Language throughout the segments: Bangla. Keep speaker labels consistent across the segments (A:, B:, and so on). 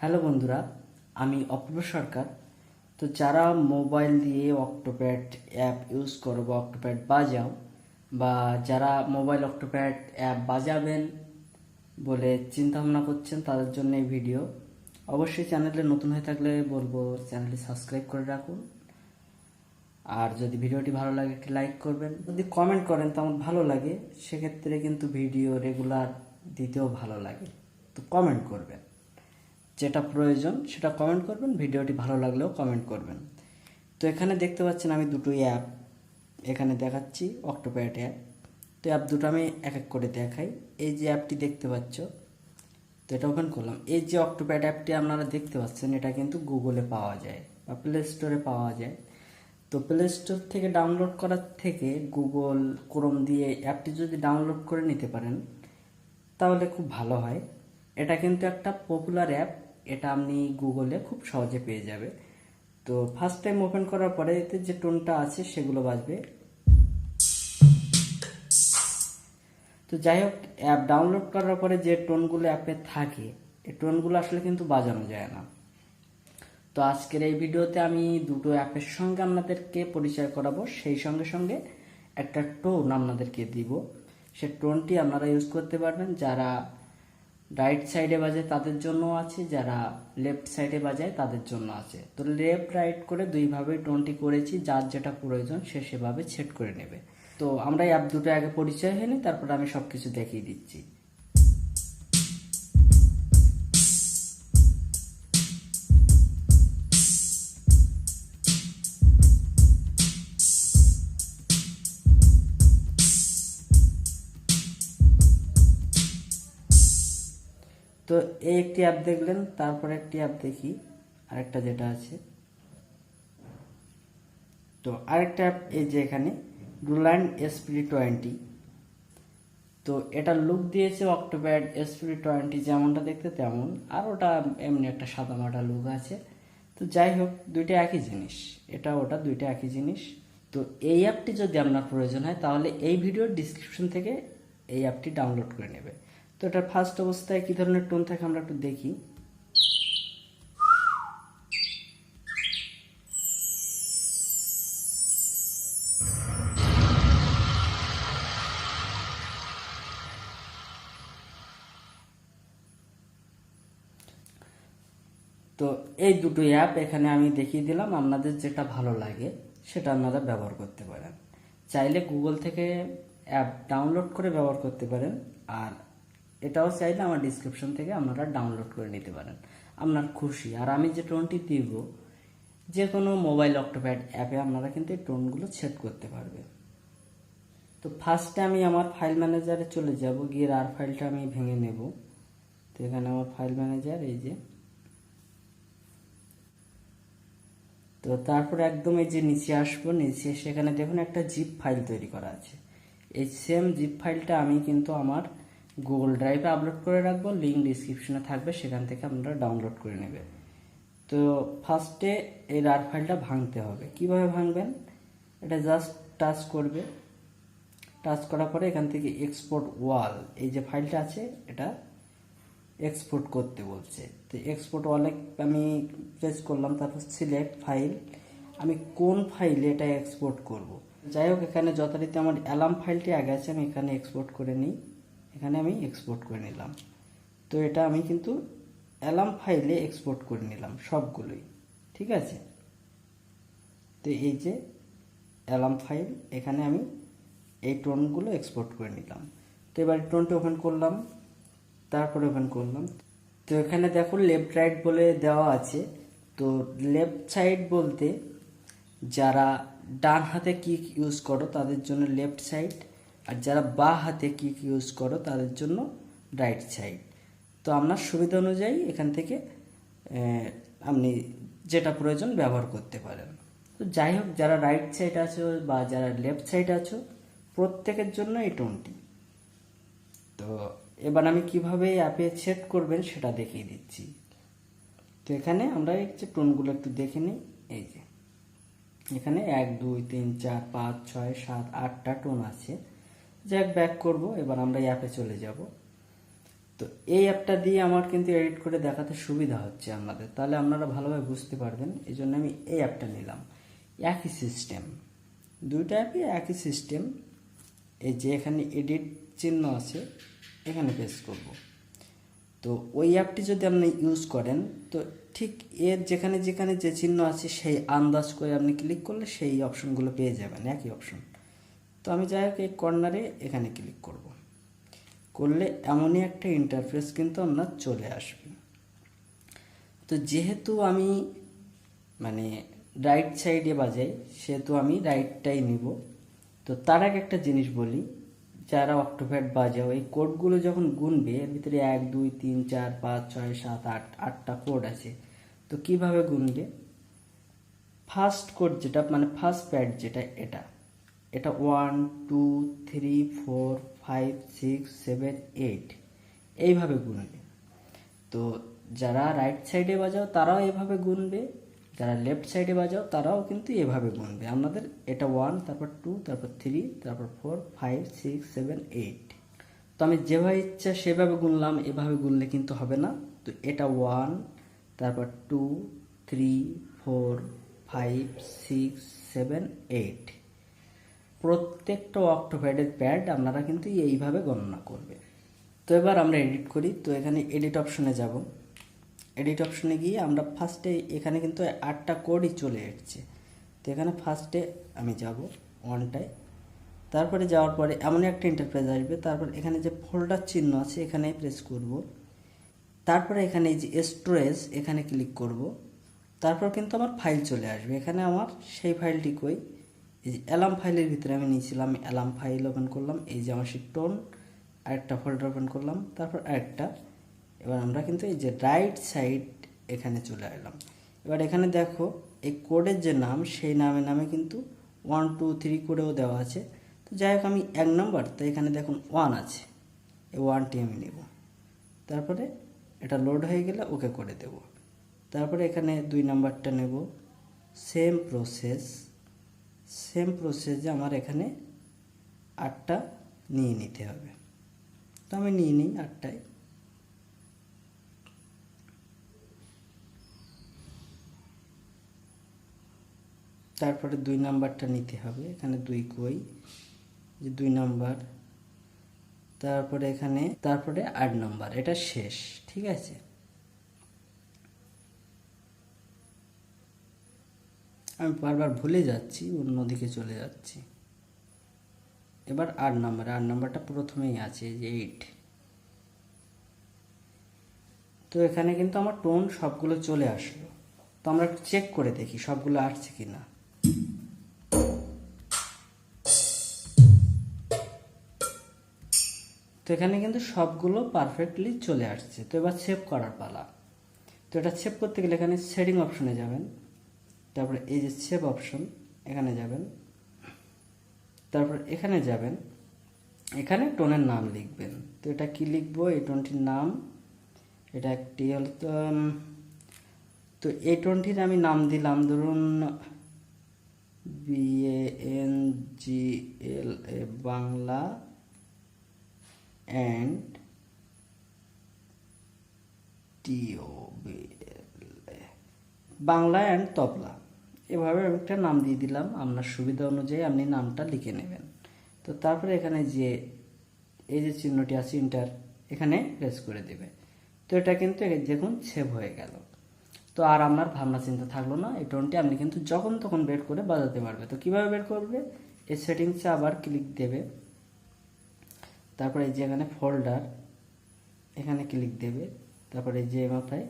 A: হ্যালো বন্ধুরা, আমি অপূর্ব সরকার। তো যারা মোবাইল দিয়ে অক্টোপ্যাড অ্যাপ ইউজ করো বা অক্টোপ্যাড বাজাও, বা যারা মোবাইল অক্টোপ্যাড অ্যাপ বাজাবেন বলে চিন্তা ভাবনা করছেন তাদের জন্য এই ভিডিও। অবশ্যই চ্যানেলে নতুন হয়ে থাকলে বলব চ্যানেলটি সাবস্ক্রাইব করে রাখুন। আর যদি ভিডিওটি ভালো লাগে, একটি লাইক করবেন। যদি কমেন্ট করেন তো আমার ভালো লাগে। সেক্ষেত্রে কিন্তু ভিডিও রেগুলার দিতেও ভালো লাগে। তো কমেন্ট করবেন। যেটা প্রয়োজন, সেটা কমেন্ট করবেন। ভিডিওটি ভালো লাগলেও কমেন্ট করবেন। তো এখানে দেখতে পাচ্ছেন আমি দুটো অ্যাপ এখানে দেখাচ্ছি অক্টোপ্যাড অ্যাপ তো অ্যাপ দুটো আমি এক এক করে দেখাই। এই যে অ্যাপটি দেখতে পাচ্ছ, তো এটা ওপেন করলাম। এই যে অক্টোপ্যাড অ্যাপটি আপনারা দেখতে পাচ্ছেন, এটা কিন্তু গুগলে পাওয়া যায় বা প্লে স্টোরে পাওয়া যায়। তো প্লে স্টোর থেকে ডাউনলোড করার থেকে গুগল ক্রোম দিয়ে অ্যাপটি যদি ডাউনলোড করে নিতে পারেন, তাহলে খুব ভালো হয়। এটা কিন্তু একটা পপুলার অ্যাপ এটা আপনি গুগলে খুব সহজে পেয়ে যাবে। তো ফার্স্ট টাইম ওপেন করার পরে এতে যে টোনটা আছে, সেগুলো বাজবে। তো যাই হোক অ্যাপ ডাউনলোড করার পরে যে টোনগুলো অ্যাপে থাকে, এই টোনগুলো আসলে কিন্তু বাজানো যায় না। তো আজকের এই ভিডিওতে আমি দুটো অ্যাপের সঙ্গে আপনাদেরকে পরিচয় করাবো। সেই সঙ্গে সঙ্গে একটা টোন আপনাদেরকে দিব। সে টোনটি আপনারা ইউজ করতে পারবেন। যারা রাইট সাইডে বাজে তাদের জন্য আছে, যারা লেফট সাইডে বাজায় তাদের জন্য আছে। তো লেফট রাইট করে দুইভাবে টোনটি করেছি, যার যেটা প্রয়োজন সে সেভাবে সেট করে নেবে। তো আমরা এই অ্যাপ দুটো আগে পরিচয় হয়ে নিই তারপর আমি সব কিছু দেখিয়ে দিচ্ছি। তো এই একটি অ্যাপ দেখলেন, তারপর একটি অ্যাপ দেখি, আরেকটা যেটা আছে। তো আরেকটা অ্যাপ এই যে এখানে রুল্যান্ড এসপি টোয়েন্টি তো এটা লুক দিয়েছে অক্টোপ্যাড এসপি টোয়েন্টি যেমনটা দেখতে তেমন। আর ওটা এমনি একটা সাদামাটা লুক আছে। তো যাই হোক, দুইটা একই জিনিস। এটা ওটা, দুইটা একই জিনিস। তো এই অ্যাপটি যদি আপনার প্রয়োজন হয়, তাহলে এই ভিডিওর ডিসক্রিপশন থেকে এই অ্যাপটি ডাউনলোড করে নেবে। তো এটার ফার্স্ট অবস্থায় কী ধরনের টোন থাকে আমরা একটু দেখি। তো এই দুটো অ্যাপ এখানে আমি দেখিয়ে দিলাম, আপনাদের যেটা ভালো লাগে সেটা আপনারা ব্যবহার করতে পারেন। চাইলে গুগল থেকে অ্যাপ ডাউনলোড করে ব্যবহার করতে পারেন, আর এটাও চাইলে আমার ডিসক্রিপশন থেকে আপনারা ডাউনলোড করে নিতে পারেন। আপনার খুশি। আর আমি যে টোনটি দিব, যে কোনো মোবাইল অক্টোপ্যাড অ্যাপে আপনারা কিন্তু এই টোনগুলো সেট করতে পারবে তো ফার্স্টে আমি আমার ফাইল ম্যানেজারে চলে যাব, গিয়ে আর ফাইলটা আমি ভেঙে নেব। তো এখানে আমার ফাইল ম্যানেজার এই যে। তো তারপর একদম এই যে নিচে আসব, নিচে সেখানে দেখুন একটা জিপ ফাইল তৈরি করা আছে। এই সেম জিপ ফাইলটা আমি কিন্তু আমার গুগল ড্রাইভে আপলোড করে রাখব লিঙ্ক ডিসক্রিপশনে থাকবে, সেখান থেকে আপনারা ডাউনলোড করে নেবে তো ফার্স্টে এই রার ফাইলটা ভাঙতে হবে। কীভাবে ভাঙবেন? এটা জাস্ট টাচ করবে। টাচ করার পরে এখান থেকে এক্সপোর্ট ওয়াল এই যে ফাইলটা আছে, এটা এক্সপোর্ট করতে বলছে। তো এক্সপোর্ট ওয়ালে আমি প্রেস করলাম, তারপর সিলেক্ট ফাইল আমি কোন ফাইলে এটা এক্সপোর্ট করব। যাই হোক, এখানে যথারীতি আমার অ্যালার্ম ফাইলটি আগে আছে, আমি এখানে এক্সপোর্ট করে নিই। এখানে আমি এক্সপোর্ট করে নিলাম। তো এটা আমি কিন্তু অ্যালার্ম ফাইলে এক্সপোর্ট করে নিলাম সবগুলোই, ঠিক আছে? তো এই যে অ্যালার্ম ফাইল এখানে আমি এই টোনগুলো এক্সপোর্ট করে নিলাম। তো এবার টোনটা ওপেন করলাম, তারপরে ওপেন করলাম। তো এখানে দেখো লেফট রাইট বলে দেওয়া আছে। তো লেফট সাইড বলতে যারা ডান হাতে কিক ইউজ করো, তাদের জন্য লেফট সাইড আর যারা বা হাতে কিক ইউজ করো, তাদের জন্য রাইট সাইড তো আপনার সুবিধা অনুযায়ী এখান থেকে আপনি যেটা প্রয়োজন ব্যবহার করতে পারেন। তো যাই হোক, যারা রাইট সাইড আছো বা যারা লেফট সাইড আছো, প্রত্যেকের জন্য এই টোনটি তো এবার আমি কীভাবে অ্যাপে সেট করবেন সেটা দেখিয়ে দিচ্ছি। তো এখানে আমরা এই যে টোনগুলো একটু দেখে নিই, এই যে। এখানে এক, দুই, তিন, চার, পাঁচ, ছয়, সাত, আটটা টোন আছে। যাক ব্যাক করব। এবার আমরা অ্যাপে চলে যাব। তো এই অ্যাপটা দিয়ে আমার কিন্তু এডিট করে দেখাতে সুবিধা হচ্ছে আপনাদের তাহলে আপনারা ভালোভাবে বুঝতে পারবেন। এই জন্য আমি এই অ্যাপটা নিলাম। একই সিস্টেম দুইটা অ্যাপই একই সিস্টেম এই যে এখানে এডিট চিহ্ন আছে, এখানে পেস করব। তো ওই অ্যাপটি যদি আপনি ইউজ করেন, তো ঠিক এর যেখানে যেখানে যে চিহ্ন আছে, সেই আন্দাজ করে আপনি ক্লিক করলে সেই অপশনগুলো পেয়ে যাবেন। একই অপশন তো আমি যাই হোক এই কর্নারে এখানে ক্লিক করব। করলে এমনই একটা ইন্টারফেস কিন্তু আপনার চলে আসবে। তো যেহেতু আমি মানে রাইট সাইডে বাজাই, সেহেতু আমি রাইটটাই নিব। তো তার আগে একটা জিনিস বলি, যারা অক্টোপ্যাড বাজাও, এই কোডগুলো যখন গুনবে, এর ভিতরে এক, দুই, তিন, চার, পাঁচ, ছয়, সাত, আট, আটটা কোড আছে। তো কীভাবে গুনবে? ফার্স্ট কোড যেটা মানে ফার্স্ট প্যাড যেটা, এটা। এটা one two three four five six seven eight এইভাবে গুনবে। তো যারা রাইট সাইডে বাজাও, তারাও এভাবে গুনবে। যারা লেফট সাইডে বাজাও, তারাও কিন্তু এভাবে গুনবে। আপনাদের এটা ওয়ান তারপর টু তারপর থ্রি তারপর four five six seven eight তো আমি যেভাবে ইচ্ছা সেভাবে গুনলাম, এভাবে গুনলে কিন্তু হবে না। তো এটা ওয়ান তারপর two three four five six seven eight প্রত্যেকটা অক্টোপ্যাডের প্যাড আপনারা কিন্তু এইভাবে গণনা করবে। তো এবার আমরা এডিট করি। তো এখানে এডিট অপশনে যাব। এডিট অপশনে গিয়ে আমরা ফার্স্টে এখানে কিন্তু আটটা কোডই চলে এসছে। তো এখানে ফার্স্টে আমি যাব ওয়ানটায় তারপরে যাওয়ার পরে এমন একটা ইন্টারপ্রেস আসবে। তারপর এখানে যে ফোল্ডার চিহ্ন আছে এখানে প্রেস করব। তারপরে এখানে এই যে স্টোরেজ এখানে ক্লিক করব। তারপর কিন্তু আমার ফাইল চলে আসবে। এখানে আমার সেই ফাইলটি কই? এই যে ফাইলের ভিতরে আমি নিয়েছিলাম অ্যালার্ম ফাইল ওপেন করলাম, এই যে আমার সেই টোন, আরেকটা ফোল্ডার ওপেন করলাম, তারপর আরেকটা। এবার আমরা কিন্তু এই যে রাইট সাইড এখানে চলে এলাম। এবার এখানে দেখো, এই কোডের যে নাম, সেই নামে নামে কিন্তু ওয়ান, টু, থ্রি কোডেও দেওয়া আছে। তো যাই হোক, আমি এক নম্বর, তো এখানে দেখুন ওয়ান আছে। এই ওয়ানটি আমি নেব। তারপরে এটা লোড হয়ে গেলে ওকে করে দেব। তারপরে এখানে দুই নাম্বারটা নেব। Same process. সেম প্রসেসে আমার এখানে আটটা নিয়ে নিতে হবে। তো আমি নিয়ে নিই আটটায়। তারপরে দুই নাম্বারটা নিতে হবে, এখানে দুই কই, যে দুই নাম্বার। তারপরে এখানে, তারপরে আট নাম্বার, এটা শেষ, ঠিক আছে? আমি বারবার ভুলে যাচ্ছি অন্যদিকে চলে যাচ্ছি। এবার আট নাম্বার আট নাম্বারটা প্রথমেই আছে যে এইট তো এখানে কিন্তু আমার টোন সবগুলো চলে আসলো। তো আমরা একটু চেক করে দেখি সবগুলো আসছে কি না তো এখানে কিন্তু সবগুলো পারফেক্টলি চলে আসছে। তো এবার সেভ করার পালা। তো এটা সেভ করতে গেলে এখানে সেটিং অপশনে যাবেন। তারপরে এই যে সেভ অপশন এখানে যাবেন। তারপর এখানে যাবেন। এখানে টোনের নাম লিখবেন। তো এটা কি লিখব? এই টোনটির নাম। এটা একটি হল তো এই টোনটির আমি নাম দিলাম, ধরুন BN G L A Bangla and TO Bangla and তবলা। এভাবে একটা নাম দিয়ে দিলাম, আপনার সুবিধা অনুযায়ী আপনি নামটা লিখে নেবেন। তো তারপরে এখানে যে, এই যে চিহ্নটি আছে ইন্টার এখানে প্রেস করে দেবে। তো এটা কিন্তু দেখুন সেভ হয়ে গেল। তো আর আপনার ভাবনা চিন্তা থাকল না, এই টোনটি আপনি কিন্তু যখন তখন বের করে বাজাতে পারবে। তো কীভাবে বের করবে? এই সেটিংসে আবার ক্লিক দেবে। তারপরে এই যে এখানে ফোল্ডার এখানে ক্লিক দেবে। তারপরে এই যে মাথায়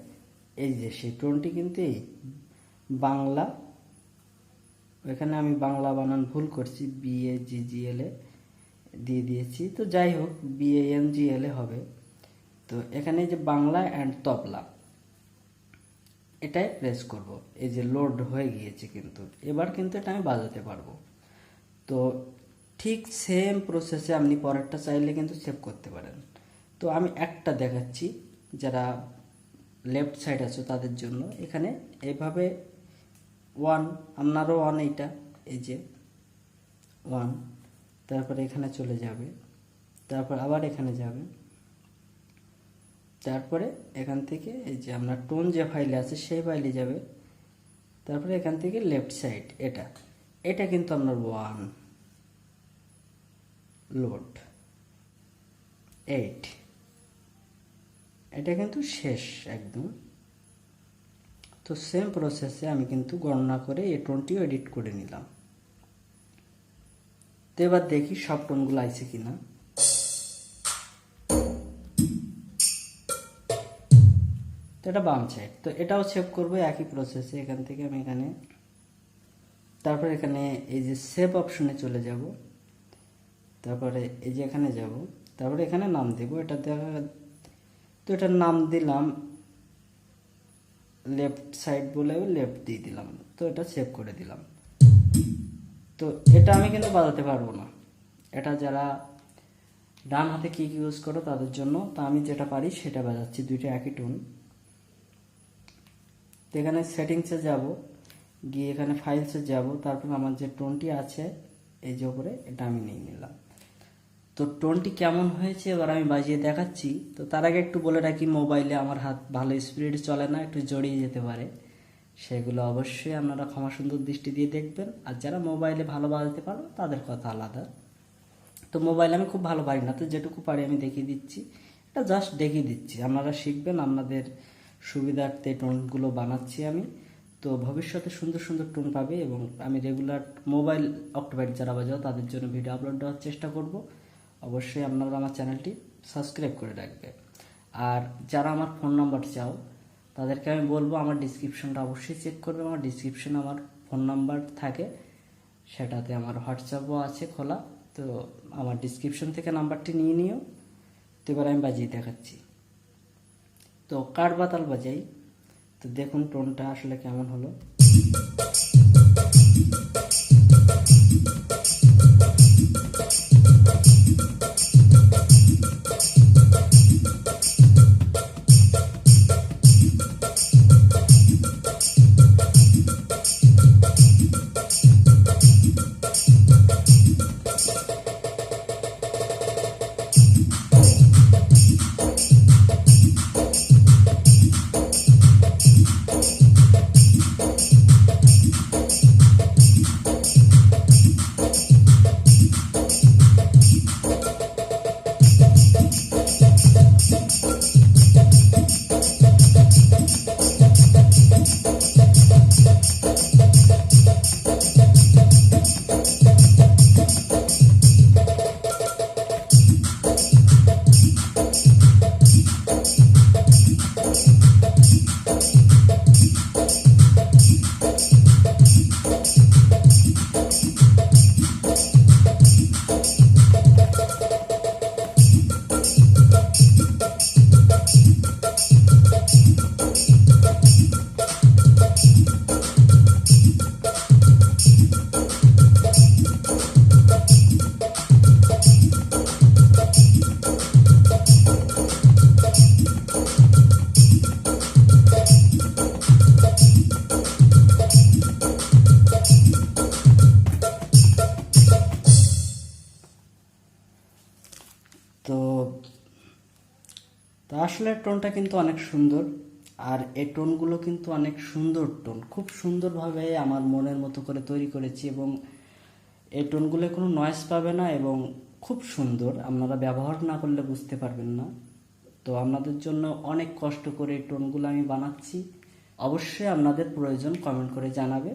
A: এই যে সেই টোনটি কিন্তু বাংলা, এখানে আমি বাংলা বানান ভুল করছি বি এ জি এল দিয়ে দিয়েছি। তো যাই হোক বি এ এন জি এল হবে। তো এখানে যে বাংলা অ্যান্ড তবলা, এটাই প্রেস করব। এই যে লোড হয়ে গিয়েছে কিন্তু। এবার কিন্তু এটা আমি বাজাতে পারব। তো ঠিক সেম প্রসেসে আপনি পরেরটা চাইলে কিন্তু সেভ করতে পারেন। তো আমি একটা দেখাচ্ছি, যারা লেফট সাইড আছে তাদের জন্য। এখানে এভাবে ওয়ান আপনারও ওয়ান এইটা, এই যে ওয়ান তারপরে এখানে চলে যাবে, তারপর আবার এখানে যাবে। তারপরে এখান থেকে এই যে আপনার টোন যে ফাইলে আছে সেই ফাইলে যাবে। তারপরে এখান থেকে লেফট সাইড এটা এটা কিন্তু আপনার ওয়ান লোড এইট এটা কিন্তু শেষ একদম। তো সেম প্রসেসে আমি কিন্তু গণনা করে এই টোনটিও এডিট করে নিলাম। তো এবার দেখি সব টোনগুলো আইছে কিনা। তো এটা বাম সাইড তো এটাও সেভ করব একই প্রসেসে এখান থেকে আমি এখানে তারপর এখানে এই যে সেভ অপশনে চলে যাব। তারপরে এই যে এখানে যাব। তারপরে এখানে নাম দেব। এটা দেখা তো এটার নাম দিলাম লেফট সাইড বলে লেফট দিয়ে দিলাম। তো এটা সেভ করে দিলাম। তো এটা আমি কিন্তু বাজাতে পারব না। এটা যারা ডান হাতে কিক ইউজ করো তাদের জন্য। তা আমি যেটা পারি সেটা বাজাচ্ছি, দুইটা একই টোন তো এখানে সেটিংসে যাব, গিয়ে এখানে ফাইলসে যাব, তারপর আমার যে টোনটি আছে, এই যে উপরে, এটা আমি নিয়ে নিলাম। তো টোনটি কেমন হয়েছে এবার আমি বাজিয়ে দেখাচ্ছি। তো তার আগে একটু বলে রাখি, মোবাইলে আমার হাত ভালো স্পিড চলে না, একটু জড়িয়ে যেতে পারে। সেগুলো অবশ্যই আপনারা ক্ষমা সুন্দর দৃষ্টি দিয়ে দেখবেন। আর যারা মোবাইলে ভালো বাজাতে পারো, তাদের কথা আলাদা। তো মোবাইলে আমি খুব ভালো পারি না, তো যেটুকু পারি আমি দেখিয়ে দিচ্ছি। এটা জাস্ট দেখিয়ে দিচ্ছি। আপনারা শিখবেন, আপনাদের সুবিধার্থে টোনগুলো বানাচ্ছি আমি। তো ভবিষ্যতে সুন্দর সুন্দর টোন পাবে এবং আমি রেগুলার মোবাইল অক্টোপাইড যারা বাজাও, তাদের জন্য ভিডিও আপলোড দেওয়ার চেষ্টা করব। অবশ্যই আপনারা আমার চ্যানেলটি সাবস্ক্রাইব করে রাখবে আর যারা আমার ফোন নাম্বার চাও, তাদেরকে আমি বলব আমার ডিসক্রিপশনটা অবশ্যই চেক করবে আমার ডিসক্রিপশনে আমার ফোন নাম্বার থাকে, সেটাতে আমার হোয়াটসঅ্যাপও আছে খোলা। তো আমার ডিসক্রিপশন থেকে নাম্বারটি নিয়ে নিও। তো এবার আমি বাজিয়ে দেখাচ্ছি। তো কাঠ বাতাল বাজাই? তো দেখুন টোনটা আসলে কেমন হলো। আসলে টোনটা কিন্তু অনেক সুন্দর, আর এই টোনগুলো কিন্তু অনেক সুন্দর টোন। খুব সুন্দরভাবে আমার মনের মতো করে তৈরি করেছি এবং এই টোনগুলো কোনো নয়েস পাবে না এবং খুব সুন্দর। আপনারা ব্যবহার না করলে বুঝতে পারবেন না। তো আপনাদের জন্য অনেক কষ্ট করে এই টোনগুলো আমি বানাচ্ছি। অবশ্যই আপনাদের প্রয়োজন কমেন্ট করে জানাবে।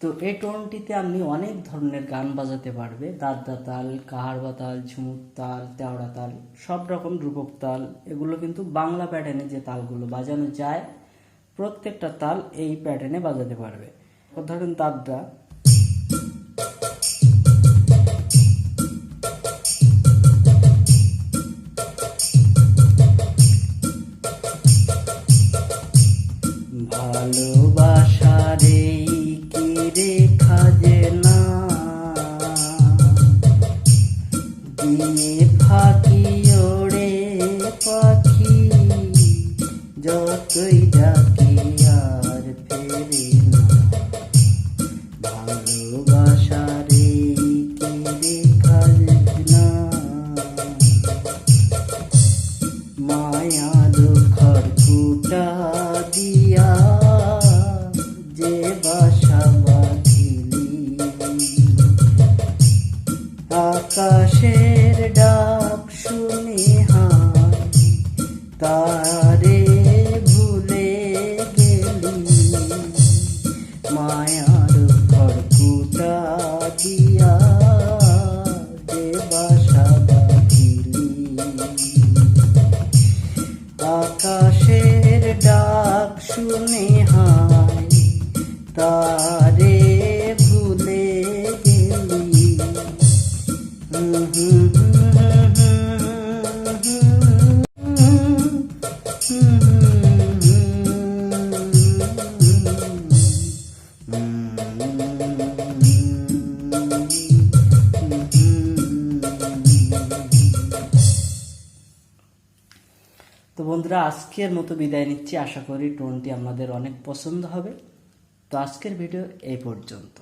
A: তো এই টোনটিতে আপনি অনেক ধরনের গান বাজাতে পারবে। দাদা তাল কাহারবা তাল ঝুমুর তাল, তেওড়া তাল, সব রকম রূপক তাল। এগুলো কিন্তু বাংলা প্যাটার্নে যে তালগুলো বাজানো যায়, প্রত্যেকটা তাল এই প্যাটার্নে বাজাতে পারবে। ধরেন দাদা রেখা আকাশের ডাক আজকের মতো বিদায় নিচ্ছি। আশা করি টোনটি আপনাদের অনেক পছন্দ হবে। তো আজকের ভিডিও এই পর্যন্ত।